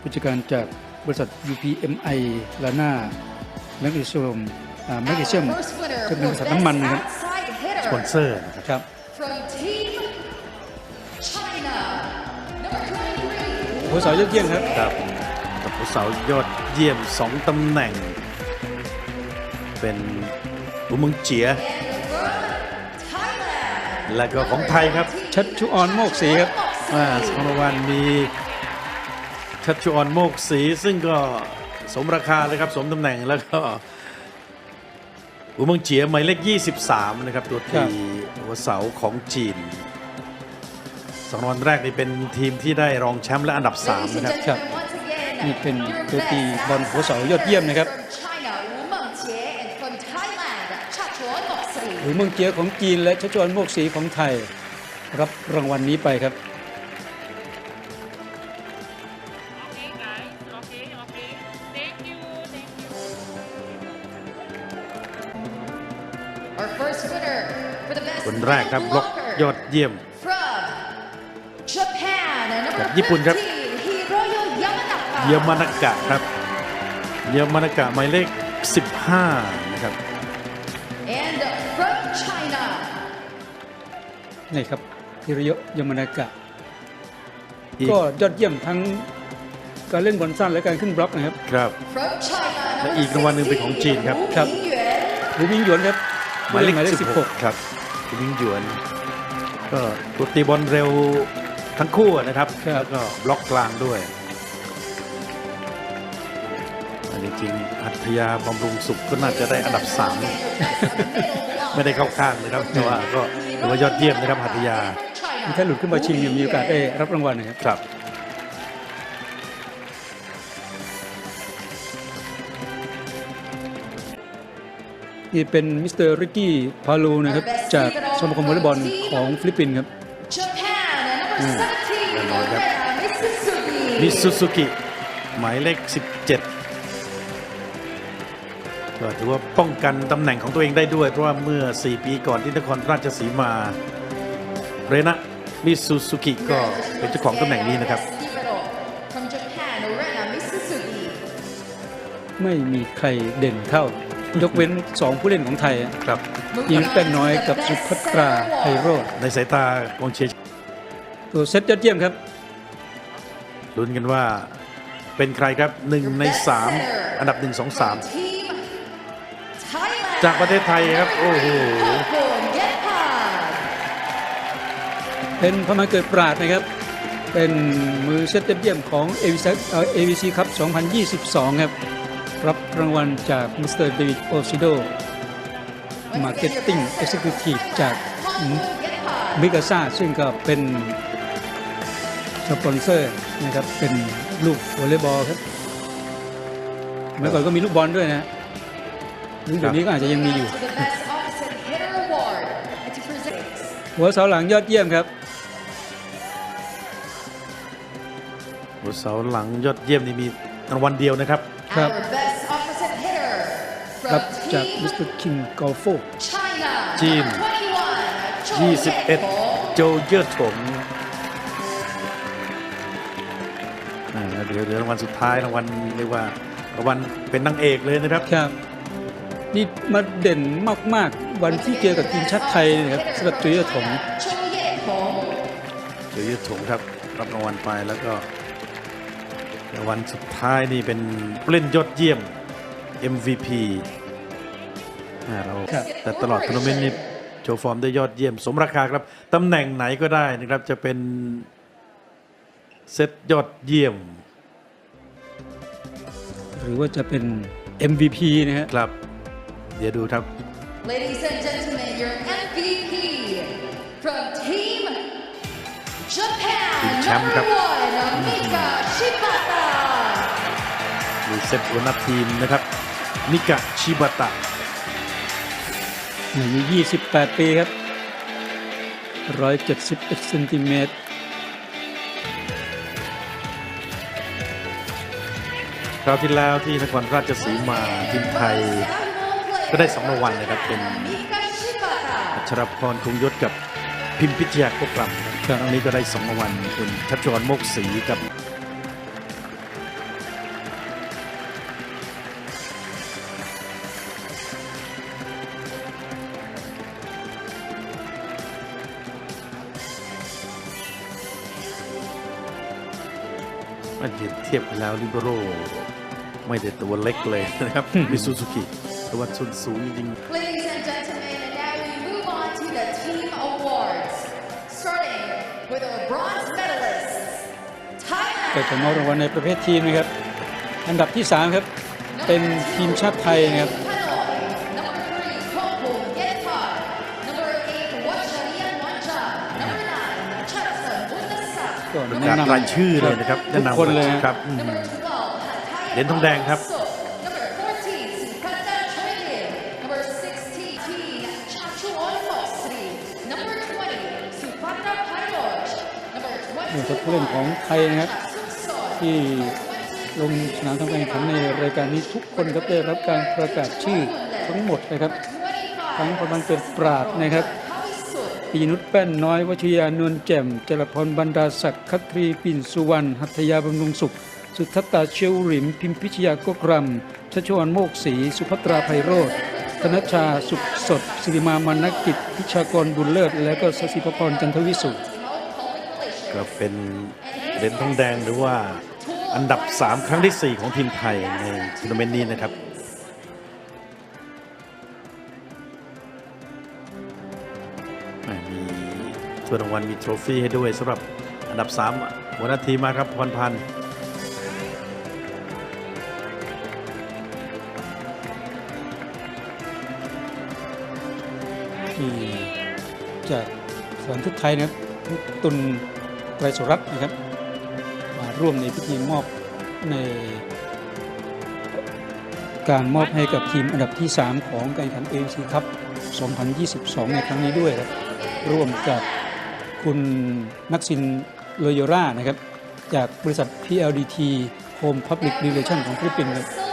ผู้จัดการจากบริษัท UPMI ลาน่าแมกนีเซียมแมกนีเซียม First winner จะเป็นบ for ริษัทน้ำมัน best นะครับ outside สปอน hitter เซอร์นะครับครับ from Team China. Number 23. หัวเสายอดเยี่ยมครับครับกับผู้สาวยอดเยี่ยม 2ตำแหน่ง เป็นอุเมึงเจีย Thailand. และก็ของไทยครับ ชัดชุออนโมกศรีครับอ่าสองรางวัลมี ชัชชุออนโมกศรีซึ่งก็สมราคาเลยครับ สมตำแหน่งแล้วก็อุเมึงเจียหมายเลข 23 นะครับ ตัวครัตีบหัวเสาของจีนสองรางวัลแรกนี่เป็นทีมที่ได้รองแชมป์และอันดับ3 Ladies and นะครับ gentlemen, once again, นี่เป็น your ตัวตี best บอลหัวเสายอดเยี่ยมนะครับ From China, Wu Mengjie, and from Thailand, Chachuan Moksri. หรือเมืองเจียของจีนและชัชวอนโมกศรีของไทย รับรางวัลนี้ไปครับ คนแรกครับ middle บล็อก blocker ยอดเยี่ยม from Japan, and จาก number ญี่ปุ่นครับ 15, Hiroyo Yamanaka. เยอมานากะครับเยอมานากะหมายเลข 15 นะครับ And from China, นี่ครับพิริโยยามานากะอีกก็ยอดเยี่ยมทั้งการเล่นบอลสั้นและการขึ้นบล็อกนะครับ ครับ from China, และ number อีกรางวัลหนึ่งเป็นของจีนครับ 16, ครับ Wu Mingyuan. หรือมิงหยวนครับ หมายเลขหมายเลข16ครับคุณยิงหยวน ก็ตัวตีบอลเร็วทั้งคู่นะครับครับแล้วก็บล็อกกลางด้วยอันนี้จริงอัธยาบำรุงสุขก็น่าจะได้อันดับ3ไม่ได้เข้าข้างนะครับแต่ว่าก็ถือว่ายอดเยี่ยมนะครับหัตถยา16ถ้าหลุดขึ้นมาชิงเนี่ยมีโอกาสได้รับรางวัลนะครับ นี่เป็นมิสเตอร์ริกกี้พาลูนะครับจากสมาคมวอลเลย์บอลของฟิลิปปินส์ครับ Japan, and number 17, Lorena Mitsuzuki. มิซูซูกิหมายเลข 17ก็ถือว่าป้องกันตำแหน่งของตัวเองได้ด้วย เพราะว่าเมื่อ 4 ปีก่อนที่นครราชสีมา เรนะมิซูซูกิก็เป็นเจ้าของตำแหน่งนี้นะครับ From Japan, Lorena Mitsuzuki. ไม่มีใครเด่นเท่า ยกเว้น 2 ผู้เล่นของไทยอะครับยิงแป้นน้อยกับสุภัตราไพโรจน์ในสายตากองเชียร์ตัวเซตยอดเยี่ยมครับลุ้นกันว่าเป็นใครครับ 1 ใน 3 อันดับ 1 2 From 3 Team Thailand. จากประเทศไทยครับ โอ้โห Hopon Yetpan. เป็นพมาเกิดปราดนะครับ เป็นมือเซตยอดเยี่ยมของ AVC เอ่อ AVC ครับ 2022 ครับ รับรางวัลจากมิสเตอร์เดวิดโอซิโด Marketing Executive จาก Hopon Yetpan. มิกาซ่าซึ่งก็เป็นสปอนเซอร์นะครับเป็นลูกวอลเลย์บอลครับเมื่อก่อนก็มีลูกบอลด้วยนะหรือเดี๋ยวนี้ก็อาจจะยังมีอยู่ For the best opposite hitter award. And to present หัวเสาหลังยอดเยี่ยมครับ หัวเสาหลังยอดเยี่ยมนี่มีรางวัลเดียวนะครับครับ รับ from จากมิส Team เตอร์คิงกอลโฟ China. จีน 21, Cho Yetpo. 21 โจเยอร์ถงอ่าเดี๋ยวเดี๋ยวรางวัลสุดท้ายรางวัลเรียกว่ารางวัลเป็นนางเอกเลยนะครับครับ นี่มาเด่นมาก ๆ วันที่เจอกับทีมชาติไทยนะครับสำหรับจุยถง Cho Yetpo. โจเยอร์ถงครับรับรางวัลไปแล้วก็รางวัลสุดท้ายนี่เป็นผู้เล่นยอดเยี่ยม MVP อ่า เราครับแต่ตลอดทัวร์นาเมนต์นี่โชว์ฟอร์มได้ยอดเยี่ยมสมราคาครับตำแหน่งไหนก็ได้นะครับจะเป็นเซตยอดเยี่ยม หรือว่าจะเป็น MVP นะฮะครับ เดี๋ยวดูครับ Ladies and gentlemen, your MVP from Team Japan, Team number champ. one, Mika Shibata. มีเซตหัวหน้าทีมนะครับมิกะชิบะตะ อายุ28 ปีครับ 171เซนติเมตรคราวที่แล้วที่นครราชสีมาทีมไทย ก็ได้สองรางวัลนะครับ เป็น Mika Shibata. อัชรพรคงยศกับพิมพิชยาโคกรำครับครั้งนี้ก็ได้สองรางวัลเป็นชัชวรโมกศรีกับ มันเห็นเทียบกันแล้วลิเบโรไม่ได้ตัวเล็กเลยนะครับมิซูซูกิแต่ว่าส่วนสูงจริง Ladies and gentlemen, and now we move on to the team awards. Starting with our bronze medalists. เกิด Thailand. ผลมอบรางวัลในประเภททีมนะครับ อันดับที่ 3 ครับ เป็นทีมชาติไทยนะครับ Bundasak. ก็ๆประแนะกาศนำรายชื่อเลยนะครับทุกแะำคนเลยนะครับอืม Number 12, Hatay เหรียญทองแดงครับ Suk. Number 14, Sukanda Choylin. Number 16, Chachuan Moksri. Number 20, Supatra Pairosh. Number นี่ครับ 21, ผู้เล่นของไทยนะครับ Chasun Son. ที่ลงสนามทำการแข่งขันในรายการนี้ทุกคนครับได้รับการประกาศชื่อทั้งหมดนะครับทั้งประมาณเป็นปราดนะครับ ปีนุชแป้นน้อย วชิยานวลแจ่มจรพรบรรดาศักดิ์คัตรีปิ่นสุวรรณหัตถยาบำรุงสุข สุทัตตาเชียวริม พิมพิชยากกรำชัชวานโมกศรีสุภัตราไพโรธธนชาสุขสดสิริมามานกิจพิชากรบุญเลิศ และก็สศิพพรจันทวิสุทธ์ก็เป็นเหรียญทองแดงหรือว่าอันดับ 3 ครั้งที่ 4 ของทีมไทยในทัวร์นาเมนต์นี้นะครับ ถ้วยรางวัลมีโทรฟี่ให้ด้วยสำหรับอันดับ 3 หัวหน้าทีมมาครับพรพันธ์ที่จากสถานทูตไทยนะครับตุนไตรสุรัตน์นะครับมาร่วมในพิธีมอบใน การมอบให้กับทีมอันดับที่ 3 ของการแข่งขัน AFC ครับ 2022 ในครั้งนี้ด้วยครับร่วมกับ คุณนักสินโลโยรานะครับ จากบริษัท PLDT Home Public Relation ของฟิลิปปินส์ครับ